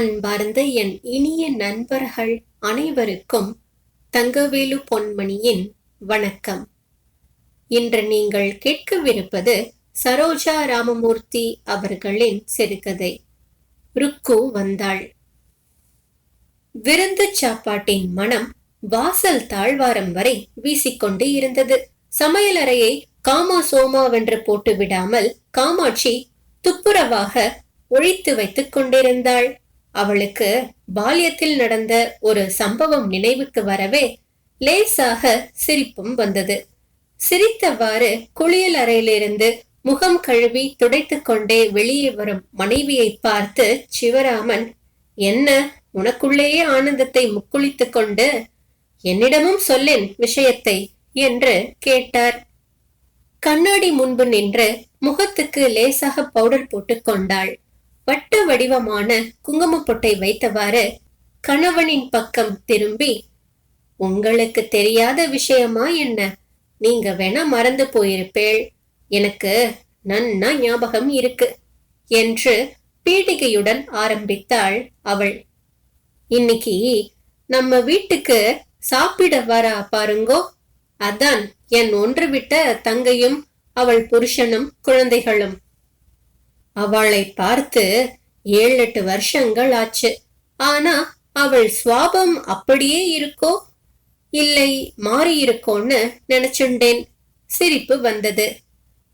அன்பார்ந்த என் இனிய நண்பர்கள் அனைவருக்கும் தங்கவேலு பொன்மணியின் வணக்கம். இன்று நீங்கள் கேட்கவிருப்பது சரோஜா ராமமூர்த்தி அவர்களின் சிறுகதை ருக்கு வந்தாள். விருந்து சாப்பாட்டின் மனம் வாசல் தாழ்வாரம் வரை வீசிக்கொண்டு இருந்தது. சமையலறையை காமா சோமாவென்று போட்டு விடாமல் காமாட்சி துப்புரவாக ஒழித்து வைத்துக் கொண்டிருந்தாள். அவளுக்கு பால்யத்தில் நடந்த ஒரு சம்பவம் நினைவுக்கு வரவே லேசாக சிரிப்பும் வந்தது. சிரித்தவாறு குளியல் அறையிலிருந்து முகம் கழுவி துடைத்துக்கொண்டே வெளியே வரும் மனைவியை பார்த்து சிவராமன் என்ன உனக்குள்ளேயே ஆனந்தத்தை முக்குளித்துக் கொண்டு என்னிடமும் சொல்லேன் விஷயத்தை என்று கேட்டார். கண்ணாடி முன்பு நின்று முகத்துக்கு லேசாக பவுடர் போட்டுக் கொண்டாள். வட்ட வடிவமான குங்குமப்பொட்டை வைத்தவாறு கணவனின் பக்கம் திரும்பி உங்களுக்கு தெரியாத விஷயமா என்ன? நீங்க வேணா மறந்து போயிருப்பேள். எனக்கு நன்னா ஞாபகம் இருக்கு என்று பீடிகையுடன் ஆரம்பித்தாள் அவள். இன்னைக்கு நம்ம வீட்டுக்கு சாப்பிட வரா பாருங்கோ. அதான் என் ஒன்று விட்ட தங்கையும் அவள் புருஷனும் குழந்தைகளும். அவளை பார்த்து ஏழு எட்டு வருஷங்கள் ஆச்சு. ஆனா அவள் சுவாபம் அப்படியே இருக்கோ? இல்லை மாறி இருக்கோன்னு நினைச்சுண்டேன். சிரிப்பு வந்தது.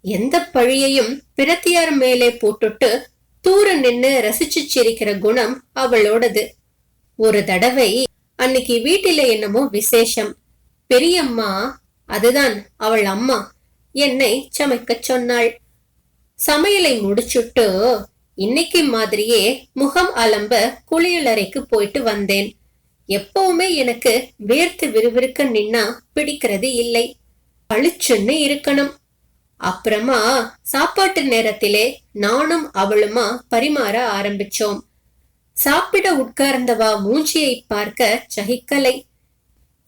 எந்த பழியையும் பிரத்தியார் மேலே போட்டுட்டு தூர நின்னு ரசிச்சு சிரிக்கிற குணம் அவளோடது. ஒரு தடவை அன்னைக்கு வீட்டில என்னமோ விசேஷம். பெரியம்மா அதுதான் அவள் அம்மா என்னை சமைக்கச் சொன்னாள். சமையலை முடிச்சுட்டு இன்னைக்கு மாதிரியே முகம் அலம்ப குளியலறைக்கு போயிட்டு வந்தேன். எப்பவுமே எனக்கு வேர்த்து விறுவிறுக்க நின்னா பிடிக்கிறது இல்லை. பளிச்சுன்னு இருக்கணும். அப்புறமா சாப்பாட்டு நேரத்திலே நானும் அவளுமா பரிமாற ஆரம்பிச்சோம். சாப்பிட உட்கார்ந்தவா மூஞ்சியை பார்க்க சகிக்கலை.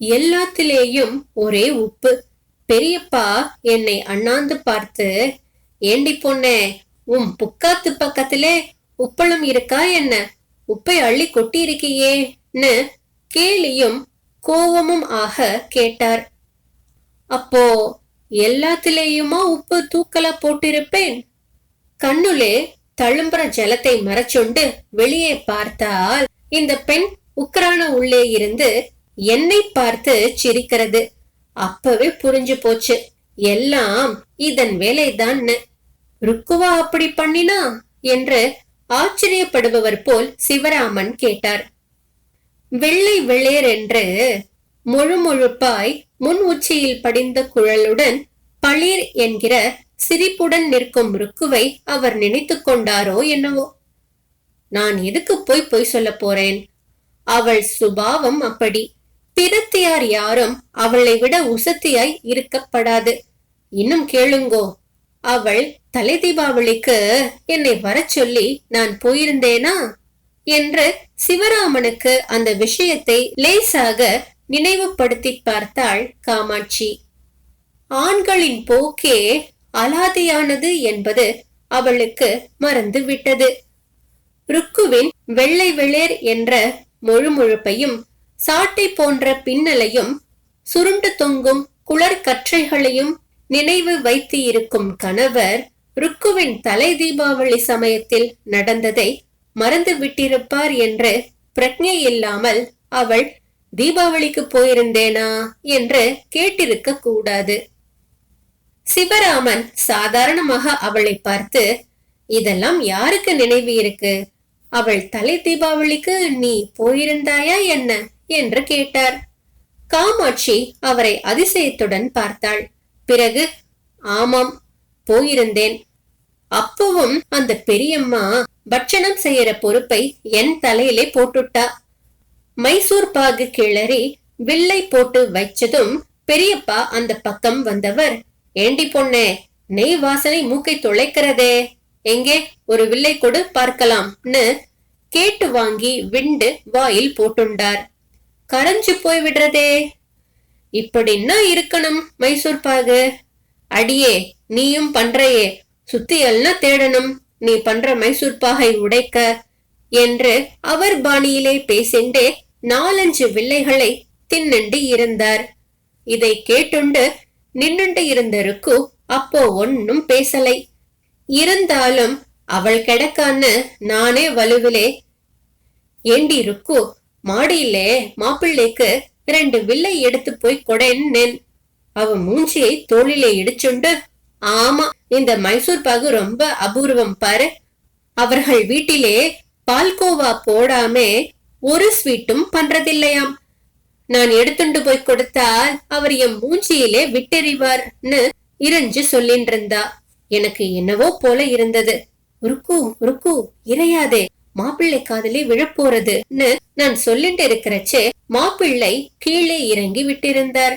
எல்லாத்திலேயும் ஒரே உப்பு. பெரியப்பா என்னை அண்ணாந்து பார்த்து ஏண்டி பொண்ணே உம் புக்காத்து பக்கத்திலே உப்பளம் இருக்கா என்ன? உப்பை அள்ளி கொட்டி இருக்கியேன்னு கேலியும் கோவமும் ஆக கேட்டார். அப்போ எல்லாத்திலேயுமா உப்பு தூக்கல போட்டிருப்பேன்? கண்ணுலே தழும்புற ஜலத்தை மறைச்சுண்டு வெளியே பார்த்தால் இந்த பெண் உக்ரான உள்ளே இருந்து என்னை பார்த்து சிரிக்கிறது. அப்பவே புரிஞ்சு போச்சு. எல்லாம் இதன் வேலைதான்னு ருக்குவா அப்படி பண்ணினா என்று ஆச்சரியப்படுபவர் போல் சிவராமன் கேட்டார். வெள்ளை வெளேர் என்று முழுமுழுப்பாய் முன் உச்சியில் படிந்த குழலுடன் பளிர் என்கிற சிரிப்புடன் நிற்கும் ருக்குவை அவர் நினைத்து கொண்டாரோ என்னவோ? நான் எதுக்கு போய் பொய் சொல்ல போறேன்? அவள் சுபாவம் அப்படி. பிறத்தியார் யாரும் அவளை விட உசத்தியாய் இருக்கப்படாது. இன்னும் கேளுங்கோ. அவள் தலை தீபாவளிக்கு என்னை வர சொல்லி நான் போயிருந்தேனா? என்று சிவராமனுக்கு அந்த விஷயத்தை லேசாக நினைவுபடுத்தி பார்த்தாள் காமாட்சி. ஆண்களின் போக்கே அலாதியானது என்பது அவளுக்கு மறந்து விட்டது. ருக்குவின் வெள்ளை வெளேர் என்ற முழுமுழுப்பையும் சாட்டை போன்ற பின்னலையும் சுருண்டு தொங்கும் குளர் கற்றைகளையும் நினைவு வைத்து இருக்கும் கணவர் ருக்குவின் தலை தீபாவளி சமயத்தில் நடந்ததை மறந்து விட்டிருப்பார் என்று பிரக்ஞை இல்லாமல் அவள் தீபாவளிக்கு போயிருந்தேனா? என்று கேட்டிருக்க கூடாது. சிவராமன் சாதாரணமாக அவளை பார்த்து இதெல்லாம் யாருக்கு நினைவு இருக்கு? அவள் தலை தீபாவளிக்கு நீ போயிருந்தாயா என்ன? என்று கேட்டார். காமாட்சி அவரை அதிசயத்துடன் பார்த்தாள். பிறகு ஆமாம் போயிருந்தேன். அப்பவும் அந்த பெரியம்மா பட்சணம் செய்யற பொறுப்பை என் தலையிலே போட்டுட்டா. மைசூர் பாகு கிளறி வில்லை போட்டு வைச்சதும் பெரியப்பா அந்த பக்கம் வந்தவர் ஏண்டி பொண்ணே நெய் வாசனை மூக்கை துளைக்கிறதே எங்கே? ஒரு வில்லை கொடு பார்க்கலாம்னு. கேட்டு வாங்கி விண்டு வாயில் போட்டுண்டார். கரைஞ்சு போய் விடுறதே. இப்படின்னா இருக்கணும் மைசூர் பாகு? அடியே நீயும் பண்றையே சுத்தியல்னா தேடணும்? நீ பண்ற மைசூர் பாகை உடைக்க என்று அவர் பாணியிலே பேசிண்டே நாலஞ்சு வில்லைகளை தின்னண்டு இருந்தார். இதை கேட்டுண்டு நின்னுண்டு இருந்த ருக்கு அப்போ ஒன்னும் பேசலை. இருந்தாலும் அவள் கிடக்கான்னு நானே வலுவிலே ஏண்டி ருக்கு மாடியிலே மாப்பிள்ளைக்கு இரண்டு வில்லை எடுத்து போய் கொடேன்னேன் அவன் மூஞ்சியை தோளிலே இடிச்சுண்டு ஆமா இந்த மைசூர் பாகு ரொம்ப அபூர்வம் பாரு. அவர்கள் வீட்டிலே பால்கோவா போடாமே ஒரு ஸ்வீட்டும் பண்றதில்லையாம். நான் எடுத்துண்டு போய் கொடுத்தால் அவர் என் மூஞ்சியிலே விட்டெறிவார்னு இறைஞ்சு சொல்லின்றிருந்தா. எனக்கு என்னவோ போல இருந்தது. ருக்கு ருக்கு இறையாதே. மாப்பிள்ளை காதலி விழப்போறதுன்னு நான் சொல்லிட்டு இருக்கிறச்சே மாப்பிள்ளை கீழே இறங்கி விட்டிருந்தார்.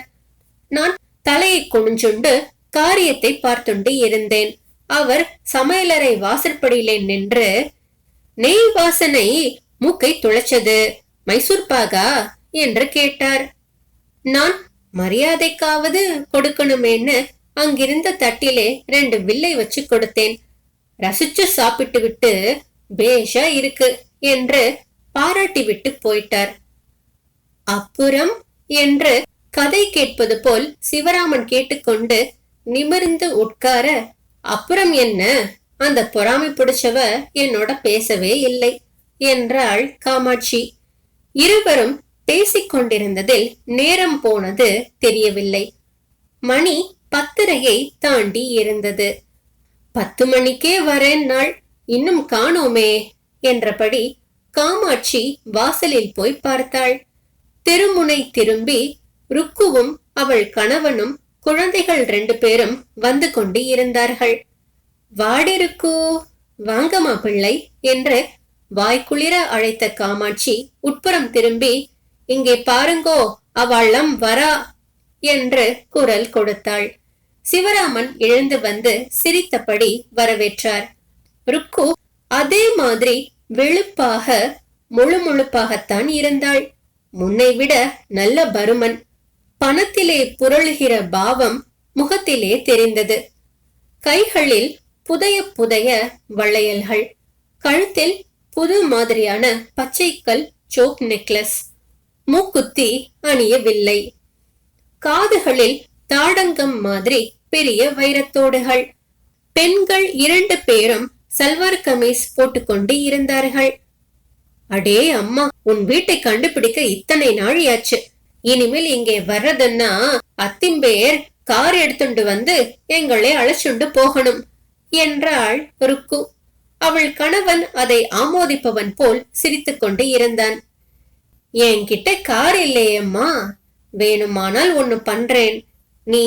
நான் தலையை குனிஞ்சுண்டு காரியத்தை பார்த்துண்டு இருந்தேன். அவர் சமையலறை வாசற்படியிலே நின்று நெய் வாசனை மூக்கை துளைச்சது. மைசூர் பாகா என்று கேட்டார். நான் மரியாதைக்காவது கொடுக்கணுமேன்னு அங்கிருந்த தட்டிலே ரெண்டு வில்லை வச்சு கொடுத்தேன். ரசிச்சு சாப்பிட்டு விட்டு பேஷா இருக்கு என்று பாராட்டிவிட்டு போயிட்டார். அப்புறம் என்று கதை கேட்பது போல் சிவராமன் கேட்டுக்கொண்டு நிமிர்ந்து உட்கார அப்புறம் என்ன? அந்த பொறாமை பிடிச்சவ என்னோட பேசவே இல்லை என்றாள் காமாட்சி. இருவரும் பேசிக் கொண்டிருந்ததில் நேரம் போனது தெரியவில்லை. மணி பத்தரையை தாண்டி இருந்தது. பத்து மணிக்கே வரேன் நாள் இன்னும் காணோமே என்றபடி காமாட்சி வாசலில் போய் பார்த்தாள். திருமுனை திரும்பி ருக்குவும் அவள் கணவனும் குழந்தைகள் ரெண்டு பேரும் வந்து கொண்டு இருந்தார்கள். வாடிருக்கோ வாங்கம்மா பிள்ளை என்று வாய்க்குளிர அழைத்த காமாட்சி உட்புறம் திரும்பி இங்கே பாருங்கோ அவள்ளம் வரா என்று குரல் கொடுத்தாள். சிவராமன் எழுந்து வந்து சிரித்தபடி வரவேற்றார். ருக்கு அதே மாதிரி வெளுப்பாக முழு முழுப்பாகத்தான் இருந்தாள். முன்னை விட நல்ல பருமன். பணத்திலே புரளுகிற பாவம் முகத்திலே தெரிந்தது. கைகளில் புதைய புதைய வளையல்கள். கழுத்தில் புது மாதிரியான பச்சைக்கல் சோக் நெக்லஸ். மூக்குத்தி அணியவில்லை. காதுகளில் தாடங்கம் மாதிரி பெரிய வைரத்தோடுகள். பெண்கள் இரண்டு பேரும் சல்வார் கமீஸ் போட்டுக்கொண்டு இருந்தார்கள். அடே அம்மா உன் வீட்டை கண்டுபிடிக்க இத்தனை நாழியாச்சு. இனிமேல் இங்கே வர்றதுன்னா அத்திம்பேர் கார் எடுத்துண்டு வந்து எங்களை அழைச்சுண்டு போகணும் என்றாள் ருக்கு. அவள் கணவன் அதை ஆமோதிப்பவன் போல் சிரித்துக்கொண்டு இருந்தான். என்கிட்ட கார் இல்லையம்மா வேணுமானால் ஒன்னு பண்றேன். நீ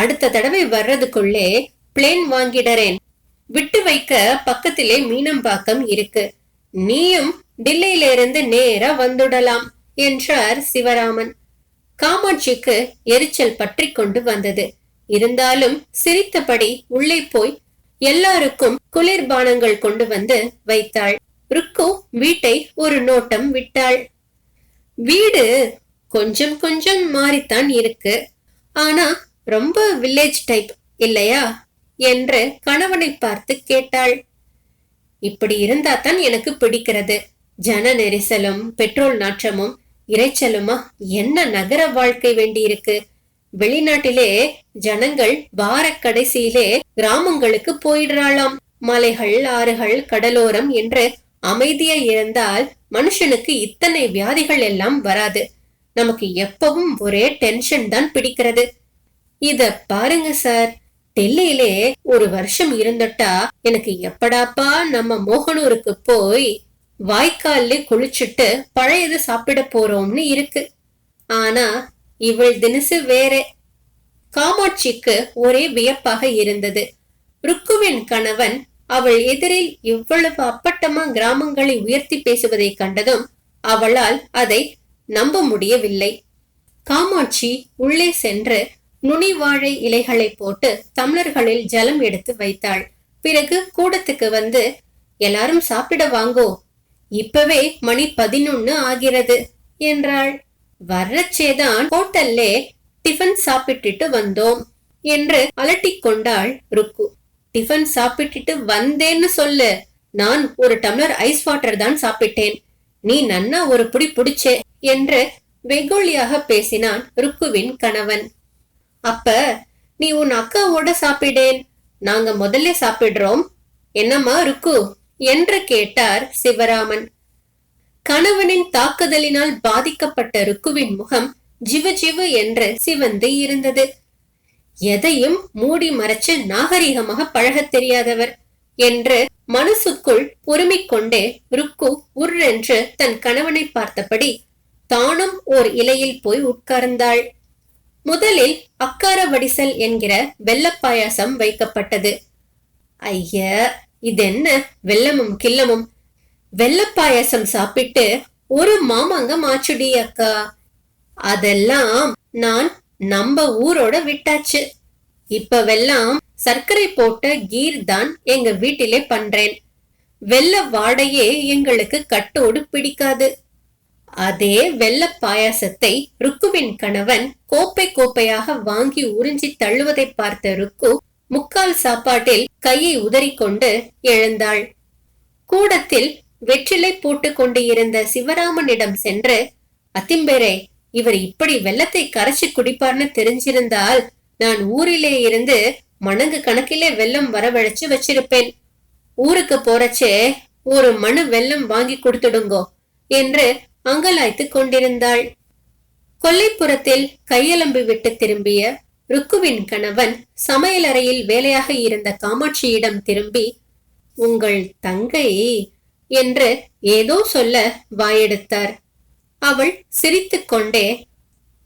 அடுத்த தடவை வர்றதுக்குள்ளே பிளேன் வாங்கிடறேன் விட்டு வைக்க பக்கத்திலே மீனம்பாக்கம் இருக்கு. நீயும் டில்லியிலிருந்து நேரா வந்துடலாம் என்றார் சிவராமன். காமாட்சிக்கு எரிச்சல் பற்றி கொண்டு வந்தது. இருந்தாலும் சிரித்தபடி உள்ளே போய் எல்லாருக்கும் குளிர்பானங்கள் கொண்டு வந்து வைத்தாள். ருக்கு வீட்டை ஒரு நோட்டம் விட்டாள். வீடு கொஞ்சம் கொஞ்சம் மாறித்தான் இருக்கு. ஆனா ரொம்ப வில்லேஜ் டைப் இல்லையா? என்று கணவனை பார்த்து கேட்டாள். இப்படி இருந்தா தான் எனக்கு பிடிக்கிறது. ஜன நெரிசலும் பெட்ரோல் நாற்றமும் இறைச்சலுமா என்ன நகர வாழ்க்கை வேண்டியிருக்கு? வெளிநாட்டிலே ஜனங்கள் வார கடைசியிலே கிராமங்களுக்கு போயிடுறாளாம். மலைகள் ஆறுகள் கடலோரம் என்று அமைதியா இருந்தால் மனுஷனுக்கு இத்தனை வியாதிகள் எல்லாம் வராது. நமக்கு எப்பவும் ஒரே டென்ஷன் தான் பிடிக்கிறது. இத பாருங்க சார். டெல்லியிலே ஒரு வருஷம் இருந்துட்டா எனக்கு எப்படாப்பா நம்ம மோகனூருக்கு போய் வாய்க்கால்ல குளிச்சுட்டு பழையது சாப்பிட போறோம்னு இருக்கு. ஆனா இவள் தினசு வேற. காமாட்சிக்கு ஒரே வியப்பாக இருந்தது. ருக்குவின் கணவன் அவள் எதிரில் இவ்வளவு அப்பட்டமா கிராமங்களை உயர்த்தி பேசுவதை கண்டதும் அவளால் அதை நம்ப முடியவில்லை. காமாட்சி உள்ளே சென்று நுனி வாழை இலைகளை போட்டு தமிழர்களில் ஜலம் எடுத்து வைத்தாள். பிறகு கூடத்துக்கு வந்து எல்லாரும் சாப்பிட வாங்கோ. இப்பவே மணி பதினொன்னு ஆகிறது என்றாள். வர்றச்சேதான் ஹோட்டல்லே டிஃபன் சாப்பிட்டுட்டு வந்தோம் என்று அலட்டிக்கொண்டாள் ருக்கு. டிஃபன் சாப்பிட்டுட்டு வந்தேன்னு சொல்லு. நான் ஒரு டம்ளர் ஐஸ் வாட்டர் தான் சாப்பிட்டேன். நீ நன்னா ஒரு புடி புடிச்சே என்று வெகுளியாக பேசினான் ருக்குவின் கணவன். அப்ப நீ உன் அக்காவோட சாப்பிடேன். நாங்க முதல்ல சாப்பிடுறோம். என்னம்மா ருக்கு? என்று கேட்டார் சிவராமன். கணவனின் தாக்குதலினால் பாதிக்கப்பட்ட ருக்குவின் முகம் ஜிவ ஜிவு என்று சிவந்து இருந்தது. எதையும் மூடி மறைச்சு நாகரிகமாக பழகத் தெரியாதவர் என்று மனசுக்குள் உரிமிக் கொண்டே ருக்கு உர்ரென்று தன் கணவனை பார்த்தபடி தானும் ஓர் இலையில் போய் உட்கார்ந்தாள். முதலில் அக்கார வடிசல் என்கிற வெள்ளப் பாயாசம் வைக்கப்பட்டது. ஐய இதென்ன வெள்ளமும் கில்லமும் வெள்ளப் பாயாசம் சாப்பிட்டு ஒரு மாமாங்கம் ஆச்சுடி அக்கா. அதெல்லாம் நான் நம்ம ஊரோட விட்டாச்சு. இப்பவெல்லாம் சர்க்கரை போட்ட கீர் தான் எங்க வீட்டிலே பண்றேன். வெள்ள வாடையே எங்களுக்கு கட்டோடு பிடிக்காது. அதே வெள்ள பாயாசத்தை ருக்குவின் கணவன் கோப்பை கோப்பையாக வாங்கி உறிஞ்சி தள்ளுவதை பார்த்த ருக்கு முக்கால் சாப்பாட்டில் கையை உதறிக்கொண்டு எழுந்தாள். கூடத்தில் வெற்றிலை போட்டுக் கொண்டு இருந்த சிவராமனிடம் சென்று அத்திம்பேரே இவர் இப்படி வெள்ளத்தை கரைச்சு குடிப்பார்னு தெரிஞ்சிருந்தால் நான் ஊரிலே இருந்து மணங்கு கணக்கிலே வெள்ளம் வரவழைச்சு வச்சிருப்பேன். ஊருக்கு போறச்சே ஒரு மனு வெள்ளம் வாங்கி கொடுத்துடுங்கோ என்று அங்கலாய்த்துக் கொண்டிருந்தாள். கொல்லைப்புறத்தில் கையலம்பு விட்டு திரும்பிய ருக்குவின் கணவன் சமையலறையில் வேலையாக இருந்த காமாட்சியிடம் திரும்பி உங்கள் தங்கை என்று ஏதோ சொல்ல வாயெடுத்தார். அவள் சிரித்துக்கொண்டே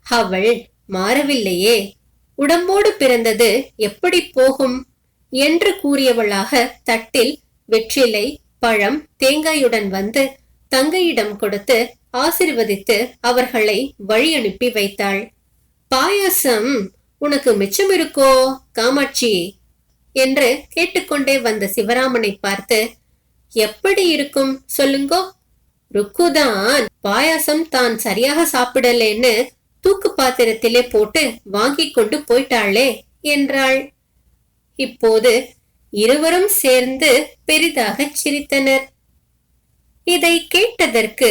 அவள் மாறவில்லையே. உடம்போடு பிறந்தது எப்படி போகும்? என்று கூறியவளாக தட்டில் வெற்றிலை பழம் தேங்காயுடன் வந்து தங்கையிடம் கொடுத்து ஆசிர்வதித்து அவர்களை வழி அனுப்பி வைத்தாள். பாயாசம் உனக்கு மிச்சம் இருக்கோ காமாட்சி என்று கேட்டுக்கொண்டே வந்த சிவராமனை பார்த்து எப்படி இருக்கும் சொல்லுங்கோ. ருக்குதான் பாயாசம் தான் சரியாக சாப்பிடலேன்னு தூக்கு பாத்திரத்திலே போட்டு வாங்கி கொண்டு போயிட்டாளே என்றாள். இப்போது இருவரும் சேர்ந்து பெரிதாக சிரித்தனர். இதை கேட்டதற்கு